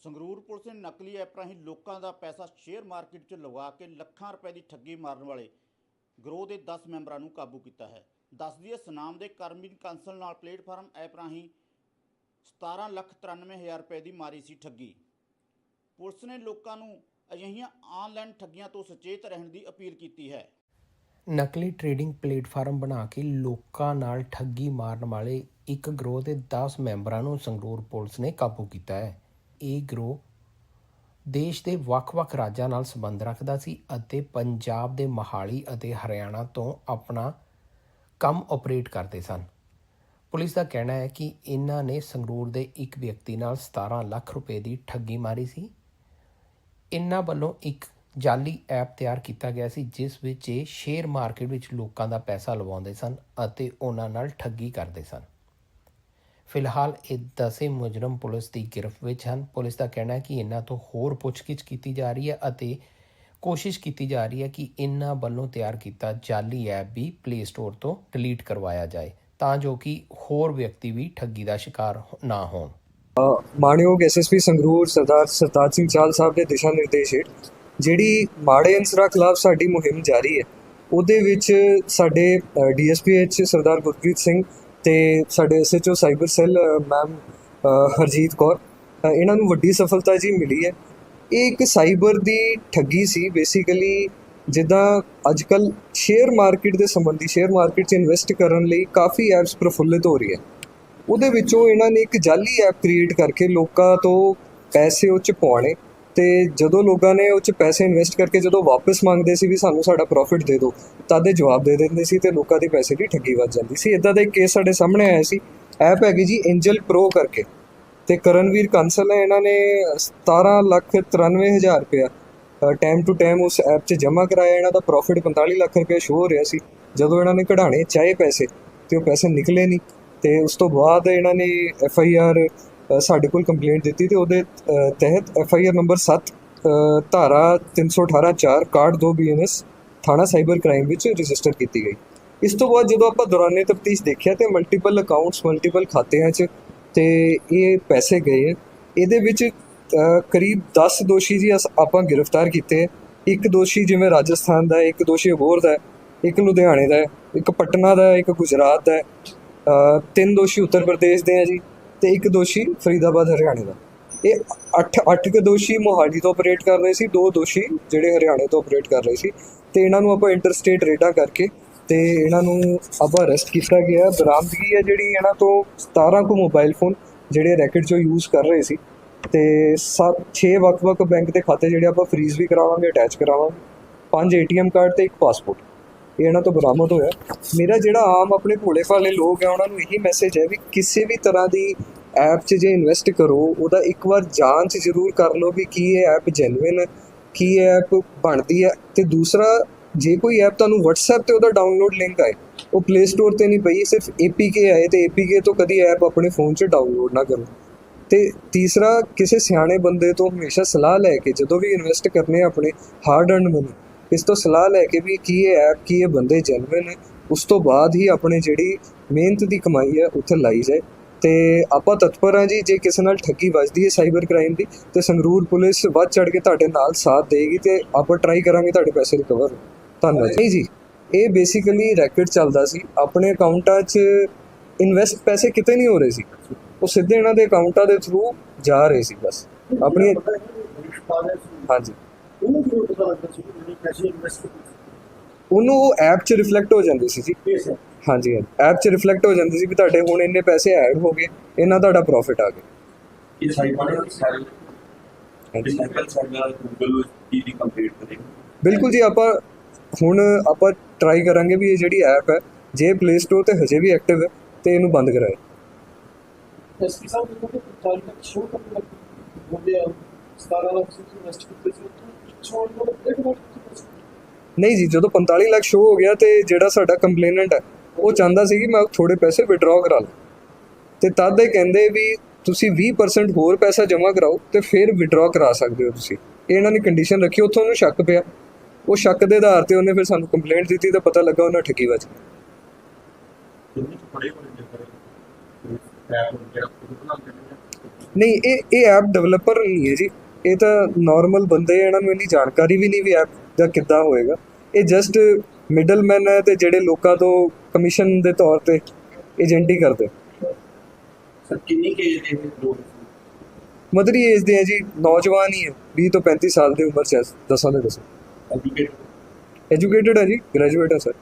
Sangrur police ਨੇ ਨਕਲੀ app ਰਾਹੀਂ ਲੋਕਾਂ ਦਾ ਪੈਸਾ ਸ਼ੇਅਰ ਮਾਰਕੀਟ 'ਚ ਲਵਾ ਕੇ ਲੱਖਾਂ ਰੁਪਏ ਦੀ ਠੱਗੀ ਮਾਰਨ ਵਾਲੇ ਗਰੋਹ ਦੇ 10 ਮੈਂਬਰਾਂ ਨੂੰ ਕਾਬੂ ਕੀਤਾ ਹੈ। ਦੱਸਦੀ ਹੈ, ਸਨਾਮ ਦੇ ਕਰਮਿਨ ਕਾਂਸਲ ਨਾਲ ਪਲੇਟਫਾਰਮ ਐਪ ਰਾਹੀਂ 17 ਲੱਖ 93 ਹਜ਼ਾਰ ਰੁਪਏ ਦੀ ਮਾਰੀ ਸੀ ਠੱਗੀ। ਪੁਲਿਸ ਨੇ ਲੋਕਾਂ ਨੂੰ ਅਜਿਹੀਆਂ ਆਨਲਾਈਨ ਠੱਗੀਆਂ ਤੋਂ ਸੁਚੇਤ ਰਹਿਣ ਦੀ ਅਪੀਲ ਕੀਤੀ ਹੈ। ਨਕਲੀ ਟ੍ਰੇਡਿੰਗ ਪਲੇਟਫਾਰਮ ਬਣਾ ਕੇ ਲੋਕਾਂ ਨਾਲ ਠੱਗੀ ਮਾਰਨ ਵਾਲੇ ਇੱਕ ਗਰੋਹ ਦੇ 10 ਮੈਂਬਰਾਂ ਨੂੰ ਸੰਗਰੂਰ ਪੁਲਿਸ ਨੇ ਕਾਬੂ ਕੀਤਾ ਹੈ। ਇਹ ਗਰੋਹ ਦੇਸ਼ ਦੇ ਵੱਖ-ਵੱਖ ਰਾਜਾਂ ਨਾਲ ਸੰਬੰਧ ਰੱਖਦਾ ਸੀ ਅਤੇ ਪੰਜਾਬ ਦੇ ਮਹਾਲੀ ਅਤੇ ਹਰਿਆਣਾ ਤੋਂ ਆਪਣਾ ਕੰਮ ਆਪਰੇਟ ਕਰਦੇ ਸਨ। ਪੁਲਿਸ ਦਾ ਕਹਿਣਾ ਹੈ ਕਿ ਇਹਨਾਂ ਨੇ ਸੰਗਰੂਰ ਦੇ ਇੱਕ ਵਿਅਕਤੀ ਨਾਲ 17 ਲੱਖ ਰੁਪਏ ਦੀ ਠੱਗੀ ਮਾਰੀ ਸੀ। ਇਹਨਾਂ ਵੱਲੋਂ ਇੱਕ ਜਾਲੀ ਐਪ ਤਿਆਰ ਕੀਤਾ ਗਿਆ ਸੀ, ਜਿਸ ਵਿੱਚ ਇਹ ਸ਼ੇਅਰ ਮਾਰਕੀਟ ਵਿੱਚ ਲੋਕਾਂ ਦਾ ਪੈਸਾ ਲਵਾਉਂਦੇ ਸਨ ਅਤੇ ਉਹਨਾਂ ਨਾਲ ਠੱਗੀ ਕਰਦੇ ਸਨ। ਫਿਲਹਾਲ ਇਹ ਦਸੇ ਮੁਜਰਮ ਪੁਲਿਸ ਦੀ ਗ੍ਰਿਫਤ ਵਿੱਚ ਹਨ। ਪੁਲਿਸ ਦਾ ਕਹਿਣਾ ਹੈ ਕਿ ਇਹਨਾਂ ਤੋਂ ਹੋਰ ਪੁੱਛਗਿੱਛ ਕੀਤੀ ਜਾ ਰਹੀ ਹੈ ਅਤੇ ਕੋਸ਼ਿਸ਼ ਕੀਤੀ ਜਾ ਰਹੀ ਹੈ ਕਿ ਇਹਨਾਂ ਵੱਲੋਂ ਤਿਆਰ ਕੀਤਾ ਜਾਲੀ ਐਪ ਵੀ ਪਲੇ ਸਟੋਰ ਤੋਂ ਡਿਲੀਟ ਕਰਵਾਇਆ ਜਾਏ ਤਾਂ ਜੋ ਕਿ ਹੋਰ ਵਿਅਕਤੀ ਵੀ ਠੱਗੀ ਦਾ ਸ਼ਿਕਾਰ ਨਾ ਹੋਣ। ਮਾਣਯੋਗ ਐਸਐਸਪੀ ਸੰਗਰੂਰ ਸਰਦਾਰ ਸਰਤਾਜ ਸਿੰਘ ਚਾਲ ਸਾਹਿਬ ਦੇ ਦਿਸ਼ਾ ਨਿਰਦੇਸ਼ ਹੇਠ ਜਿਹੜੀ ਮਾੜੇ ਅਨਸਰਾਂ ਖਿਲਾਫ ਸਾਡੀ ਮੁਹਿੰਮ ਜਾਰੀ ਹੈ, ਉਹਦੇ ਵਿੱਚ ਸਾਡੇ ਡੀਐਸਪੀਐਚ ਸਰਦਾਰ ਗੁਰਪ੍ਰੀਤ ਸਿੰਘ ਤੇ ਸਾਡੇ SHO cyber cell ma'am Harjeet Kaur ਇਹਨਾਂ ਨੂੰ ਵੱਡੀ ਸਫਲਤਾ ਜੀ ਮਿਲੀ ਹੈ। ਇਹ ਇੱਕ ਸਾਈਬਰ ਦੀ ਠੱਗੀ ਸੀ। ਬੇਸਿਕਲੀ ਜਿੱਦਾਂ ਅੱਜਕੱਲ ਸ਼ੇਅਰ ਮਾਰਕੀਟ ਦੇ ਸੰਬੰਧੀ, ਸ਼ੇਅਰ ਮਾਰਕੀਟ 'ਚ ਇਨਵੈਸਟ ਕਰਨ ਲਈ ਕਾਫੀ ਐਪਸ ਪ੍ਰਫੁੱਲਿਤ ਹੋ ਰਹੀ ਹੈ। ਉਹਦੇ ਵਿੱਚੋਂ ਇਹਨਾਂ ਨੇ ਇੱਕ ਜਾਲੀ ਐਪ ਕ੍ਰੀਏਟ ਕਰਕੇ ਲੋਕਾਂ ਤੋਂ ਪੈਸੇ ਉਹ 'ਚ ਪਾਉਣੇ। ਤੇ ਜਦੋਂ ਲੋਕਾਂ ਨੇ ਉਹ 'ਚ ਪੈਸੇ ਇਨਵੈਸਟ ਕਰਕੇ ਜਦੋਂ ਵਾਪਸ ਮੰਗਦੇ ਸੀ ਵੀ ਸਾਨੂੰ ਸਾਡਾ ਪ੍ਰੋਫਿਟ ਦੇ ਦਿਓ ਤਦ ਇਹ ਜਵਾਬ ਦੇ ਦਿੰਦੇ ਸੀ ਤੇ ਲੋਕਾਂ ਦੇ ਪੈਸੇ ਦੀ ਠੱਗੀ ਵੱਜ ਜਾਂਦੀ ਸੀ। ਇਦਾਂ ਦਾ ਇੱਕ ਕੇਸ ਸਾਡੇ ਸਾਹਮਣੇ ਆਇਆ ਸੀ। ਐਪ ਹੈਗੀ ਜੀ ਐਂਜਲ ਪ੍ਰੋ ਕਰਕੇ। ਤੇ ਕਰਨਵੀਰ ਕੰਸਲ ਹੈ ਇਹਨਾਂ ਨੇ 17 ਲੱਖ 93 ਹਜ਼ਾਰ ਰੁਪਇਆ ਟਾਈਮ ਟੂ ਟਾਈਮ ਉਸ ਐਪ 'ਚ ਜਮ੍ਹਾਂ ਕਰਾਇਆ। ਇਹਨਾਂ ਦਾ ਪ੍ਰੋਫਿਟ 45 ਲੱਖ ਰੁਪਏ ਸ਼ੋ ਹੋ ਰਿਹਾ ਸੀ। ਜਦੋਂ ਇਹਨਾਂ ਨੇ ਕਢਾਣੇ ਚਾਹੇ ਪੈਸੇ ਤੇ ਉਹ ਪੈਸੇ ਨਿਕਲੇ ਨਹੀਂ ਤੇ ਉਸ ਤੋਂ ਬਾਅਦ ਇਹਨਾਂ ਨੇ ਐਫ ਆਈ ਆਰ ਸਾਡੇ ਕੋਲ ਕੰਪਲੇਂਟ ਦਿੱਤੀ ਤੇ ਉਹਦੇ ਤਹਿਤ ਐਫ ਆਈ ਆਰ ਨੰਬਰ 7 ਧਾਰਾ 318 4 ਕਾਰਡ 2 ਬੀਐਨਐਸ ਥਾਣਾ ਸਾਈਬਰ ਕ੍ਰਾਈਮ ਵਿੱਚ ਰਜਿਸਟਰ ਕੀਤੀ ਗਈ। ਇਸ ਤੋਂ ਬਾਅਦ ਜਦੋਂ ਆਪਾਂ ਦੌਰਾਨੇ ਤਫਤੀਸ਼ ਦੇਖਿਆ ਤੇ ਮਲਟੀਪਲ ਅਕਾਊਂਟਸ ਮਲਟੀਪਲ ਖਾਤਿਆਂ 'ਚ ਤੇ ਇਹ ਪੈਸੇ ਗਏ। ਇਹਦੇ ਵਿੱਚ ਕਰੀਬ 10 ਦੋਸ਼ੀ ਜੀ ਅਸ- ਆਪਾਂ ਗ੍ਰਿਫਤਾਰ ਕੀਤੇ। ਇੱਕ ਦੋਸ਼ੀ ਜਿਵੇਂ ਰਾਜਸਥਾਨ ਦਾ ਇੱਕ ਦੋਸ਼ੀ ਅਬੋਹਰ ਦਾ ਇੱਕ ਲੁਧਿਆਣੇ ਦਾ ਇੱਕ ਪਟਨਾ ਦਾ ਇੱਕ ਗੁਜਰਾਤ ਦਾ ਤਿੰਨ ਦੋਸ਼ੀ ਉੱਤਰ ਪ੍ਰਦੇਸ਼ ਦੇ ਹੈ ਜੀ। ਤੇ ਇੱਕ ਦੋਸ਼ੀ ਫਰੀਦਾਬਾਦ, ਹਰਿਆਣੇ ਦਾ। ਇਹ 8 8 ਕੇ ਦੋਸ਼ੀ ਮੋਹਾਲੀ ਤੋਂ ਆਪਰੇਟ ਕਰ ਰਹੇ ਸੀ, ਦੋ ਦੋਸ਼ੀ ਜਿਹੜੇ ਹਰਿਆਣੇ ਤੋਂ ਆਪਰੇਟ ਕਰ ਰਹੇ ਸੀ। ਤੇ ਇਹਨਾਂ ਨੂੰ ਆਪਾਂ ਇੰਟਰਸਟੇਟ ਰੇਡਾਂ ਕਰਕੇ ਤੇ ਇਹਨਾਂ ਨੂੰ ਆਪਾਂ ਅਰੈਸਟ ਕੀਤਾ ਗਿਆ। ਬਰਾਮਦਗੀ ਹੈ ਜਿਹੜੀ ਇਹਨਾਂ ਤੋਂ 17 ਕੁ ਮੋਬਾਈਲ ਫੋਨ ਜਿਹੜੇ ਰੈਕਟ ਚੋਂ ਯੂਜ਼ ਕਰ ਰਹੇ ਸੀ। ਤੇ 6 ਵੱਖ-ਵੱਖ ਬੈਂਕ ਦੇ ਖਾਤੇ ਜਿਹੜੇ ਆਪਾਂ ਫ੍ਰੀਜ਼ ਵੀ ਕਰਾਵਾਂਗੇ ਅਟੈਚ ਕਰਾਵਾਂਗੇ। ਪੰਜ ਏਟੀਐਮ ਕਾਰਡ ਤੇ ਇੱਕ ਪਾਸਪੋਰਟ ਇਹ ਇਹਨਾਂ ਤੋਂ ਬਰਾਮਦ ਹੋਇਆ। ਮੇਰਾ ਜਿਹੜਾ ਆਮ ਆਪਣੇ ਭੋਲੇ ਭਾਲੇ ਲੋਕ ਹੈ ਉਹਨਾਂ ਨੂੰ ਇਹੀ ਮੈਸੇਜ ਹੈ ਵੀ ਕਿਸੇ ਵੀ ਤਰ੍ਹਾਂ ਦੀ ਐਪ 'ਚ ਜੇ ਇਨਵੈਸਟ ਕਰੋ, ਉਹਦਾ ਇੱਕ ਵਾਰ ਜਾਂਚ ਜ਼ਰੂਰ ਕਰ ਲਓ ਵੀ ਕੀ ਇਹ ਐਪ ਜੈਨੂਇਨ ਹੈ ਕੀ ਇਹ ਐਪ ਬਣਦੀ ਹੈ। ਤੇ ਦੂਸਰਾ, ਜੇ ਕੋਈ ਐਪ ਤੁਹਾਨੂੰ WhatsApp ਤੇ ਉਹਦਾ ਡਾਊਨਲੋਡ ਲਿੰਕ ਆਏ, ਉਹ Play Store ਤੇ ਨਹੀਂ ਪਈ, ਸਿਰਫ APK ਆਏ ਤੇ APK ਤੋਂ ਕਦੀ ਐਪ ਆਪਣੇ ਫੋਨ 'ਚ ਡਾਊਨਲੋਡ ਨਾ ਕਰੋ। ਤੇ ਤੀਸਰਾ, ਕਿਸੇ ਸਿਆਣੇ ਬੰਦੇ ਤੋਂ ਹਮੇਸ਼ਾ ਸਲਾਹ ਲੈ ਕੇ ਜਦੋਂ ਵੀ ਇਨਵੈਸਟ ਕਰਨੇ ਆਪਣੇ ਹਾਰਡ ਅਰਨ ਮਨੀ ਇਸ ਤੋਂ ਸਲਾਹ ਲੈ ਕੇ ਵੀ ਕੀ ਇਹ ਐਪ ਕੀ ਇਹ ਬੰਦੇ ਜੈਨੂਇਨ ਨੇ, ਉਸ ਤੋਂ ਬਾਅਦ ਹੀ ਆਪਣੇ ਜਿਹੜੀ ਮਿਹਨਤ ਦੀ ਕਮਾਈ ਹੈ, ਉੱਥੇ ਲਾਈ ਜਾਏ। ਤੇ ਆਪਾਂ ਤਤਪਰ ਹਾਂ ਜੀ, ਜੇ ਕਿਸੇ ਨਾਲ ਠੱਗੀ ਵੱਜਦੀ ਹੈ ਸਾਈਬਰ ਕ੍ਰਾਈਮ ਦੀ, ਤੇ ਸੰਗਰੂਰ ਪੁਲਿਸ ਵੱਧ ਚੜ ਕੇ ਤੁਹਾਡੇ ਨਾਲ ਸਾਥ ਦੇਗੀ ਤੇ ਆਪਾਂ ਟਰਾਈ ਕਰਾਂਗੇ ਤੁਹਾਡੇ ਪੈਸੇ ਰਿਕਵਰ ਧੰਨਵਾਦ। ਜੀ ਜੀ, ਇਹ ਬੇਸਿਕਲੀ ਰੈਕਟ ਚੱਲਦਾ ਸੀ। ਆਪਣੇ ਅਕਾਊਂਟਾਂ 'ਚ ਇਨਵੈਸਟ ਪੈਸੇ ਕਿਤੇ ਨਹੀਂ ਹੋ ਰਹੇ ਸੀ। ਉਹ ਸਿੱਧੇ ਇਹਨਾਂ ਦੇ ਅਕਾਊਂਟਾਂ ਦੇ ਥਰੂ ਜਾ ਰਹੇ ਸੀ ਬਸ। ਆਪਣੀ ਹਾਂਜੀ। ਉਹਨੂੰ ਕਿਉਂ ਪਤਾ ਲੱਗਦਾ ਸੀ ਕਿ ਉਹਨੇ ਪੈਸੇ ਇਨਵੈਸਟ ਕੀਤੇ ਉਹਨੂੰ ਉਹ ਐਪ 'ਚ ਰਿਫਲੈਕਟ ਹੋ ਜਾਂਦੀ ਸੀ ਜੀ। ਹੈ ਹਾਂਜੀ ਐਪ 'ਚ ਰਿਫਲੈਕਟ ਹੋ ਜਾਂਦੀ ਸੀ ਵੀ ਤੁਹਾਡੇ ਹੁਣ ਇੰਨੇ ਪੈਸੇ ਐਡ ਹੋ ਗਏ ਇਹਨਾਂ ਤੁਹਾਡਾ ਪ੍ਰੋਫਿਟ ਆ ਗਿਆ। ਇਹ ਸਾਈਬਰ ਸੈੱਲ ਸਾਈਬਰ ਸੈੱਲ ਨਾਲ ਗੂਗਲ ਕੀ ਦੀ ਕੰਪਲੀਟ ਕਰੇਗਾ। ਬਿਲਕੁਲ ਜੀ ਆਪਾਂ ਹੁਣ ਆਪਾਂ ਟਰਾਈ ਕਰਾਂਗੇ ਵੀ ਇਹ ਜਿਹੜੀ ਐਪ ਹੈ ਜੇ ਪਲੇ ਸਟੋਰ ਤੇ ਹਜੇ ਵੀ ਐਕਟਿਵ ਹੈ ਤੇ ਇਹਨੂੰ ਬੰਦ ਕਰਾਏ। ਐਸਪੀ ਸਾਹਿਬ ਨੇ ਕਿਹਾ ਕਿ ਚਾਰ ਲੱਖ ਸ਼ੋਅ ਕਰਨ ਲੱਗੇ ਬੋਲੇ 17 ਲੱਖ ਸੀ ਇਨਵੈਸਟ ਕੀਤੇ ਸੀ ਨਹੀਂ ਜੀ, ਜਦੋਂ 45 ਲੱਖ ਸ਼ੋ ਹੋ ਗਿਆ ਤੇ ਜਿਹੜਾ ਸਾਡਾ ਕੰਪਲੇਨੈਂਟ ਹੈ, ਉਹ ਚਾਹੁੰਦਾ ਸੀ ਕਿ ਮੈਂ ਥੋੜੇ ਪੈਸੇ ਵਿਡਰਾਅ ਕਰਾ ਲਾਂ ਤੇ ਤਦ ਇਹ ਕਹਿੰਦੇ ਵੀ ਤੁਸੀਂ 20% ਹੋਰ ਪੈਸਾ ਜਮ੍ਹਾਂ ਕਰਾਓ ਤੇ ਫਿਰ ਵਿਡਰਾਅ ਕਰਾ ਸਕਦੇ ਹੋ ਤੁਸੀਂ। ਇਹਨਾਂ ਨੇ ਕੰਡੀਸ਼ਨ ਰੱਖੀ, ਉੱਥੋਂ ਉਹਨੂੰ ਸ਼ੱਕ ਪਿਆ। ਉਹ ਸ਼ੱਕ ਦੇ ਆਧਾਰ ਤੇ ਉਹਨੇ ਫਿਰ ਸਾਨੂੰ ਕੰਪਲੇਂਟ ਦਿੱਤੀ ਤਾਂ ਪਤਾ ਲੱਗਾ ਉਹਨਾਂ ਠੱਗੀ ਵੱਜ ਨਹੀਂ, ਇਹ ਇਹ ਐਪ ਡਿਵੈਲਪਰ ਨਹੀਂ ਹੈ ਜੀ। ਇਹ ਤਾਂ ਨਾਰਮਲ ਬੰਦੇ ਆ, ਇਹਨਾਂ ਨੂੰ ਇੰਨੀ ਜਾਣਕਾਰੀ ਵੀ ਨਹੀਂ ਵੀ ਐਪ ਦਾ ਕਿੱਦਾਂ ਹੋਏਗਾ। ਇਹ ਜਸਟ ਮਿਡਲਮੈਨ ਹੈ ਤੇ ਜਿਹੜੇ ਲੋਕਾਂ ਤੋਂ ਕਮਿਸ਼ਨ ਦੇ ਤੌਰ ਤੇ ਏਜੰਟੀ ਕਰਦੇ। ਸਰ ਕਿੰਨੀ ਕੇ ਏਜ ਦੇ ਲੋਕ ਮਦਰੀ ਏਜ ਦੇ ਹੈ ਜੀ ਨੌਜਵਾਨ ਹੀ ਹੈ 20 ਤੋਂ 35 ਸਾਲ ਦੀ ਉਮਰ ਚ ਹੈ, ਦਸਾਂ ਦੇ ਦਸਾਂ। ਐਜੂਕੇਟਡ ਐਜੂਕੇਟਡ ਹੈ ਜੀ ਗ੍ਰੈਜੂਏਟ ਹੈ ਸਰ